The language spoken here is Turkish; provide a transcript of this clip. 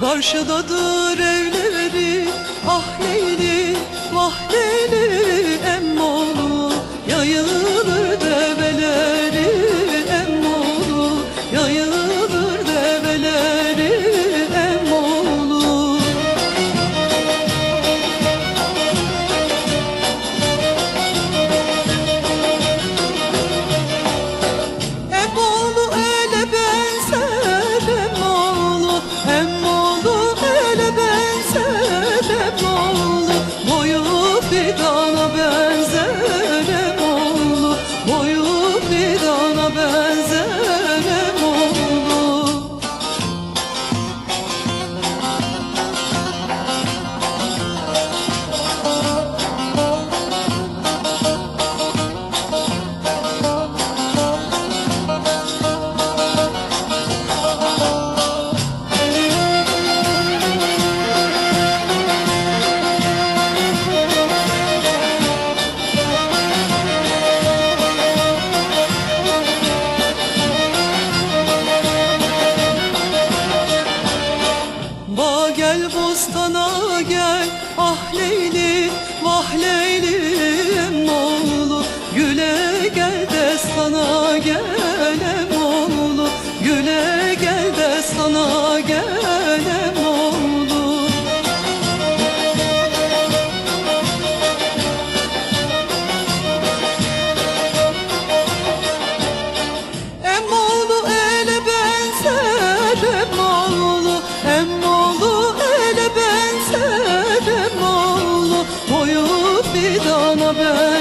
Karşıdadır evleri Ah Leyli Ah vah Leyli Emoğlu Güle gel de sana gel Emoğlu Güle gel de sana gel Emoğlu Boyu fidana benzer